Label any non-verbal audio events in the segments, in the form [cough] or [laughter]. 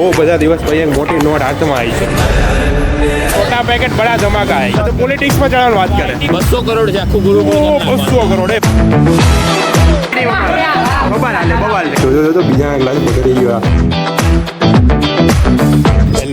બહુ બધા દિવસ પછી એક મોટી નોટ હાથમાં આવી છે. મોટા પેકેટ બડા ધમાકા આવી તો પોલિટિક્સમાં ચડવાની વાત કરે. બસો કરોડ છે આખું ગુરુ બસો કરોડ એ બબાલ બબાલ જોજો જોજો બીજા ગ્લાસ બગડી ગયો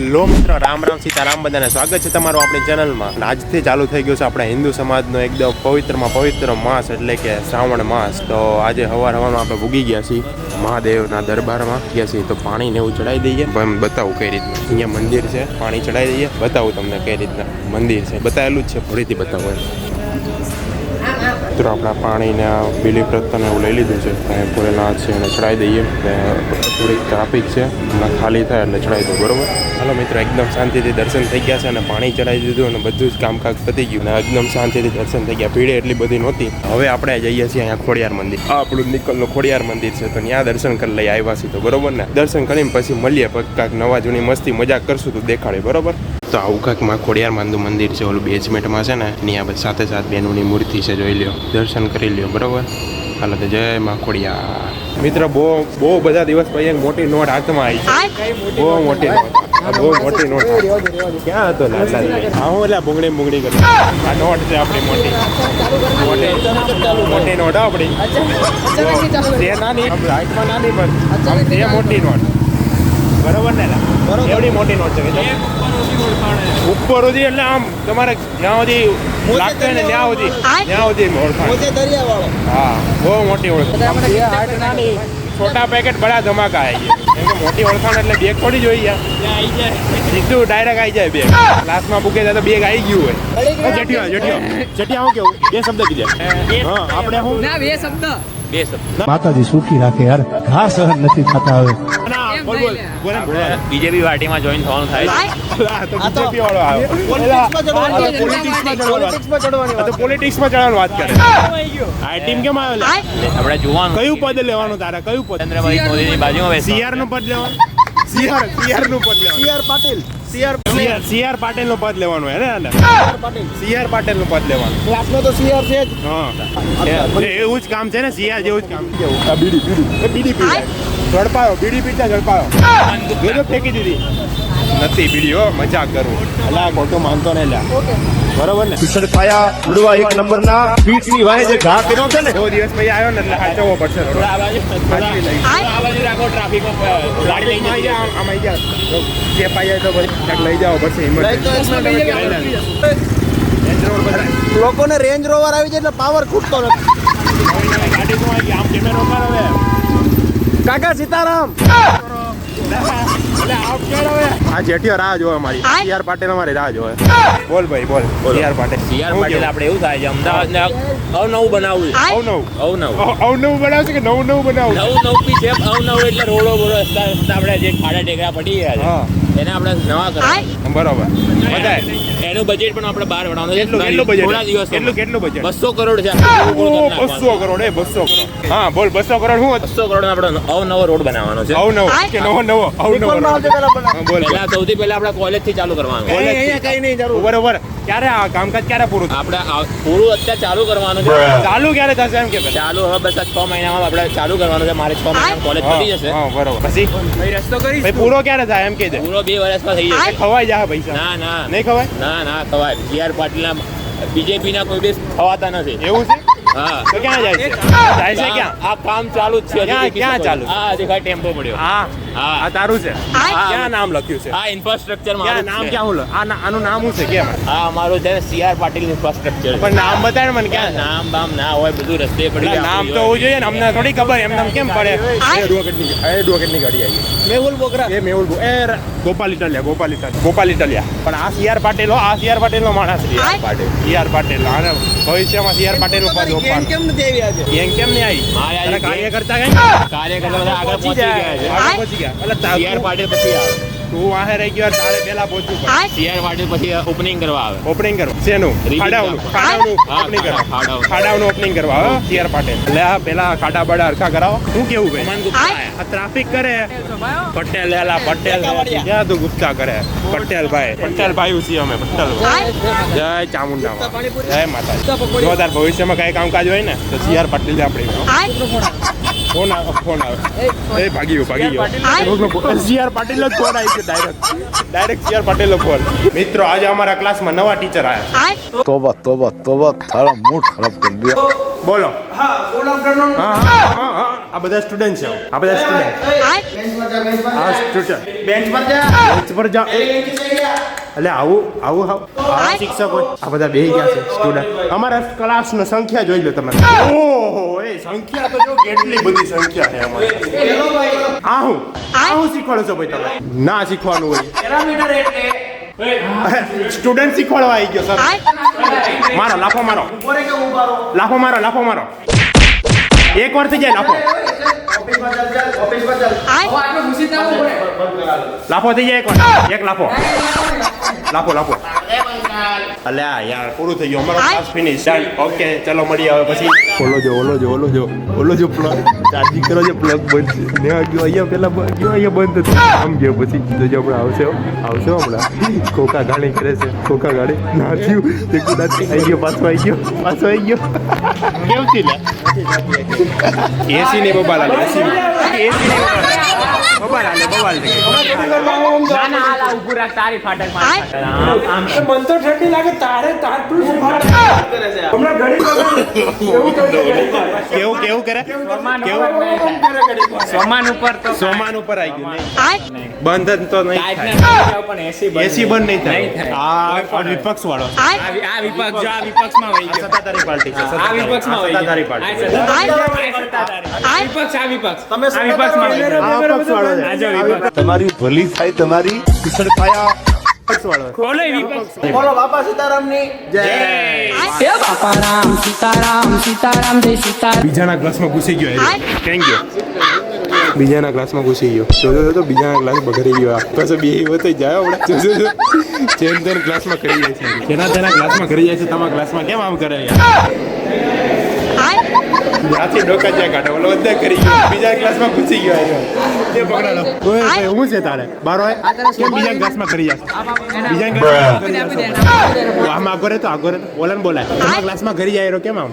હેલો મિત્રો, રામ રામ સીતારામ બધાને સ્વાગત છે તમારું આપણી ચેનલમાં. આજથી ચાલુ થઈ ગયું છે આપણા હિન્દુ સમાજનો એકદમ પવિત્રમાં પવિત્ર માસ એટલે કે શ્રાવણ માસ. તો આજે હવાર હવારમાં આપણે ભૂગી ગયા છીએ, મહાદેવના દરબારમાં ગયા છીએ. તો પાણી ને એવું ચડાવી દઈએ. બતાવું કઈ રીતના. અહીંયા મંદિર છે, પાણી ચડાવી દઈએ. બતાવું તમને કઈ રીતના મંદિર છે. બતાવેલું જ છે, ફરીથી બતાવું મિત્રો, આપણા પાણીને આ પ્રતને એવું લઈ લીધું છે. અને ભોલેનાથ છે એને ચડાવી દઈએ. થોડીક ટ્રાફિક છે. હમણાં ખાલી થાય એટલે ચડાવી દો બરાબર? હાલો મિત્રો, એકદમ શાંતિથી દર્શન થઈ ગયા છે અને પાણી ચડાવી દીધું અને બધું જ કામકાજ પતી ગયું ને એકદમ શાંતિથી દર્શન થઈ ગયા. ભીડ એટલી બધી નહોતી. હવે આપણે જઈએ છીએ અહીંયા ખોડિયાર મંદિર. આ આપણું નિકલનું ખોડિયાર મંદિર છે, તો ત્યાં દર્શન કરી લઈ આવ્યા છીએ તો, બરોબર ને? દર્શન કરીને પછી મળીએ પછી કાંક નવા જૂની મસ્તી, મજાક કરશું તો દેખાડે, બરોબર? તો આવું કાંઈકમાં ખોડિયાર માંદુ મંદિર છે ઓલું બેઝમેન્ટમાં છે ને આ બધી સાથે સાથે બેનોની મૂર્તિ છે જોઈ લ્યો. દર્શન કરી લ્યો બરોબર? હાલો તો જય માં ખોડિયાર. મિત્ર બહુ બહુ બધા દિવસ પછી એક મોટી નોટ હાથમાં આવી છે. બહુ મોટી નોટ. બહુ મોટી નોટ ક્યાં હતો લાલા હા એટલે બુંગળી બુંગળી કરી આ નોટ છે આપણી મોટી. મોટી. મોટી નોટ આપણી. તે નાની હાઈટમાં નાની પણ તે મોટી નોટ. બરોબર ને? એવડી મોટી નોટ છે કે ઉપર સુધી એટલે આમ તમારે જ્યાં સુધી લાગતું ને ત્યાં સુધી ત્યાં સુધી ઓળખાણ. હા બહુ મોટી ઓળખાણ. છોટા પેકેટ બડા ધમાકા આવી ગયા. [laughs] મોટી ઓળખાણ એટલે બેગ થોડી જોઈ ગયા. સીધું ડાયરેક્ટ આવી જાય બેગ ક્લાસમાં મૂકે ત્યાં તો બેગ આવી ગયું હોય. જટિયા જટિયા જટિયા હું કેવું? બે શબ્દ કીધા. [laughs] હા. આપણે હું ના બે શબ્દ. બે શબ્દ. માતાજી સુખી રાખે યાર. ઘાસ સહન નથી થતા હવે. બીજેપી પાર્ટીમાં જોઈન થવાનું થાય. પોલિટિક્સમાં ચડવાનું વાત- કરે. આ ટીમ કેમ આપણે જોવાનું. કયું પદ લેવાનું તારા? કયું પદ? નરેન્દ્રભાઈ મોદીની બાજુમાં. સીઆરનું પદ લેવાનું? સીઆર સીઆરનું પદ લેવાનું. સીઆર પાટીલ. સીઆર સીઆર પાટીલનું પદ લેવાનું હે ને સીઆર પાટીલ. નું પદ લેવાનું. ક્લાસમાં તો સીઆર છે જ. હા. એવું જ કામ છે ને સીઆર જેવું જ કામ આ બીડી બીડી. બીડી પી ઝડપાયો બીડી પીતા ઝડપાયો. જોજો ફેંકી દીધી. નથી બીડીઓ હો મજાક કરું. એટલે આ ખોટું માનતો નહીં લ્યા બરોબર ને? કિશન પાયા ઉડવા એક નંબરના પીઠની વાહે જે ઘા કર્યો છે ને? દો દિવસ પછી આવ્યો ને એટલે હાચવો પડશે આ બાજુ થોડા આ બાજુ રાખો ટ્રાફિકમાં ગાડી લઈ આમ આઈ જઈએ જા, આમ આઈ જાય જે પાઈ જાય તો પછી લઈ જાઓ પછી emergency. Range Rover લોકોને રેન્જ રોવર આવી જાય એટલે પાવર ખૂટતો નથી. ગાડી આમ કેમેરો હવે. કાકા સીતારામ. આ જેઠિયો રાહ જોવે મારી. સીઆર પાટીલ અમારી રાહ જોવે. બોલ ભાઈ બોલ. સીઆર પાટીલ. સીઆર પાટીલ આપણે એવું થાય છે અમદાવાદને અવનવું બનાવવું છે. અવનવું. અવનવું. અવ- અવનવું બનાવશે કે નવું નવું બનાવશે? નવું નવું બી છે અવનવું એટલે રોડો બોડો રસ્તા આપણે જે ખાડા ટેકરા પડી ગયા હા. છે એને આપણે નવા કરવા. બરોબર. બધાય. એનું બજેટ પણ આપણે બહાર વડાવવાનું છે. કેટલું કેટલું બજેટ થોડા દિવસ. કેટલું કેટલું બજેટ બસો કરોડ છે. આખું ગોળ કરી બસો નાખવાનું. કરોડ એ બસો કરોડ. હા બોલ બસો કરોડ શું હતું? બસો કરોડ આપણે અવનવો રોડ બનાવવાનો છે. અવનવો. કે નવો નવો અવનવો બોલ. પહેલા સૌથી પહેલા આપણે કોલેજથી ચાલુ કરવાનું કોલેજ અહીંયા કઈ નહીં જરૂર. ઉભર ક્યારે આ કામકાજ ક્યારે પૂરું આપણે આ પૂરું અત્યારે ચાલુ કરવાનું છે. ચાલુ ક્યારે થશે એમ કે ચાલુ હવે બસ આ છ મહિનામાં આપણે ચાલુ કરવાનું છે. મારે છ મહિના કોલેજ પતી જશે. હા બરોબર. પછી? રસ્તો કરી પૂરો ક્યારે થાય એમ કે પૂરો બે વર્ષમાં થઈ જશે. ખવાય જાય પૈસા. ના ના. નહીં ખવાય? ના ના ખવાય. સી આર પાટીલના બીજેપીના કોઈ દિવસ ખવાતા નથી. એવું છે? હા. તો ક્યાં જાય છે? જાય છે ક્યાં? આ કામ ચાલુ જ છે. ક્યાં-. ચાલુ? આ દેખાય ટેમ્પો પડ્યો. હા હા. આ તારું છે. ક્યાં નામ લખ્યું છે? આ ઇન્ફ્રાસ્ટ્રક્ચર મારું નામ ક્યાં હું આ આનું નામ શું છે? કેમ? આ અમારું છે સીઆર પાટીલ ઇન્ફ્રાસ્ટ્રક્ચર પણ નામ બતાડ મને ક્યાં નામ બામ ના હોય બધું રસ્તે પડી જાય નામ તો હોવું જોઈએ ને અમને થોડી ખબર એમ નામ કેમ પડે? એડવોકેટની એડવોકેટની ગાડી આવી. મેહુલ બોકરા એ મેહુલ એ ગોપાલ ઇટાલિયા ગોપાલ ઇટાલિયા ગોપાલ ઇટાલિયા. પણ આ સીઆર પાટીલ આ સીઆર પાટીલ નો માણસ સીઆર પાટીલ સીઆર પાટીલ અને ભવિષ્યમાં સીઆર પાટીલ નો પદ કેમ નથી આવી આજે? કેમ નહીં આવી? મારે આજે કાર્ય કરતા કઈ? કાર્યકર્તા કરતા આગળ પહોંચી ગયા છે. આગળ પહોંચી ગયા. એટલે તા- પાટીલ પછી આવે. તું વાહે રહી ગયો તારે પેલા પહોંચવું પડે. સી પાટીલ પછી ઓપનિંગ કરવા આવે. ઓપનિંગ કરવા. શેનું? ખાડાઓનું. ખાડાઓનું ઓપનિંગ કરવા. ખાડાઓનું ઓપનિંગ કરવા હો? સીઆર પાટીલ એટલે આ પેલા ખાડા બાડા હરખા કરાવો. શું કેવું ભાઈ અમન ગુપ્તા આયા. આ ટ્રાફિક કરે. પટેલ એલા પટેલ ક્યાં તું ગુપ્તા કરે? પટેલ ભાઈ. પટેલ ભાઈ છીએ અમે પટેલ. જય ચામુંડા જય માતા ભવિષ્યમાં કઈ કામકાજ હોય ને તો સીઆર પાટીલ જ આપણી ફોન આવે ફોન આવે. એ ભાગી ગયો ભાગી ગયો. જીઆર પાટીલ નો ફોન આવી ગયો ડાયરેક્ટ ડાયરેક્ટ જીઆર પાટીલ નો ફોન. મિત્રો આજે અમારા ક્લાસમાં નવા ટીચર આવ્યા તોબા તોબા તોબા થાળા મૂડ ખરાબ કરી દો. બોલો. હા હા હા હા આ બધા સ્ટુડન્ટ છે. આ બધા સ્ટુડન્ટ આ સ્ટુડન્ટ બેન્ચ પર જા. બેન્ચ પર જા. એટલે આવું આવું આવ શિક્ષક. આ બધા બેહી ગયા છે સ્ટુડન્ટ અમારા ક્લાસની સંખ્યા જોઈ લો તમે. ઓહો એ સંખ્યા તો જો કેટલી બધી સંખ્યા છે અમારે. આ હું? આ હું શીખવાડો છો ભાઈ તમે ના શીખવાનું હોય. સ્ટુડન્ટ શીખવાડવા આવી ગયો સર. મારો લાફો મારો. લાફો મારો લાફો મારો. એક વાર થઈ જાય લાફો. લાફો થઈ જાય એક વાર. એક લાફો. લાફો લાફો. અલ્યા યાર પૂરું થઈ ગયું. અમારો ક્લાસ ફિનિશ ચાલ ઓકે ચલો મળીએ હવે પછી. ઓલો જો ઓલો જો ઓલો જો ઓલો જો પ્લગ ચાર્જિંગ કરો જે પ્લગ બંધ છે. ને ગયો અહીંયા પેલા ગયો અહીંયા બંધ હતું આમ ગયો પછી તો જો હમણાં આવશે આવશે હમણાં. ખોખા ગાડી કરે છે. ખોખા ગાડી ના તે કુદાચ આવી ગયો પાછો આવી ગયો પાછો આવી ગયો. કેવું લ્યા એસી ની બબાલા એસી એસી ની. બબાલ વિપક્ષ વાળો આ વિપક્ષ જો આ વિપક્ષમાં વહી ગયો સત્તાધારી પાર્ટી વિપક્ષ વિપક્ષ વિપક્ષ તમારી ભલી થાય તમારી. વિપક્ષ? બાપા રામ સીતારામ સીતારામ જય સીતારામ. બીજાના ક્લાસમાં ઘૂસી ગયો થેન્ક યુ બીજાના ક્લાસમાં ઘૂસી ગયો. જો જો, જો તો બીજાના ક્લાસ બગડી ગયો. આ. પાછો બે વખતે થઈ જાય હમણાં. જો, જો, જો. જેમ તેમ ક્લાસમાં કરી જાય છે. જેના તેના ક્લાસમાં કરી જાય છે તમારા ક્લાસમાં કેમ આમ કરે યાર? ત્યાંથી ડોકા જ્યાં કાઢે. ઓલો બધા કરી ગયો. બીજા ક્લાસમાં ઘૂસી ગયો આવ્યો તે પકડાડો ઓય ભાઈ હું છે તારે? બારો કેમ બીજા ક્લાસમાં કરી જશે બીજા ક્લાસમાં આમ આગો રે તો આગો રે ઓલાને બોલાય. તમારા ક્લાસમાં કરી જાય કેમ આમ?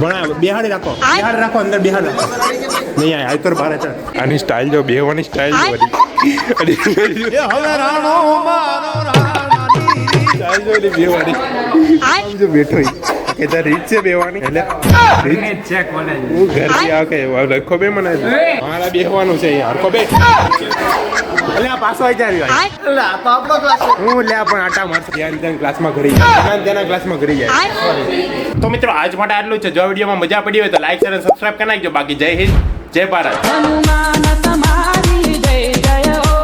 ભણા બિહાડી રાખો. બિહાડ રાખો અંદર બિહાડ રાખો. નહીં આ આયતર ભારે છે આની સ્ટાઇલ જો બેહવાની સ્ટાઇલ જો બધી હવે રાણો મારો સ્ટાઇલ જો બેહવાની. આમ જો બેઠો તાર રીત છે બેહવાની. એટલે રીત. ચેક બોલે હું ઘરથી આવ કે લખો બે મને. મારા બેહવાનું છે યાર કો બે. એટલે આ પાછો આવી જાય હું લે પણ આટા મારશે ત્યાં ત્યાં ક્લાસમાં ઘરી જાય. તેના ક્લાસમાં ઘરી જાય. તો મિત્રો આજ માટે આટલું છે. જો આ વિડીયોમાં મજા પડી હોય તો લાઈક શેર અને સબસ્ક્રાઇબ કરી નાખજો. બાકી જય હિન્દ જય ભારત.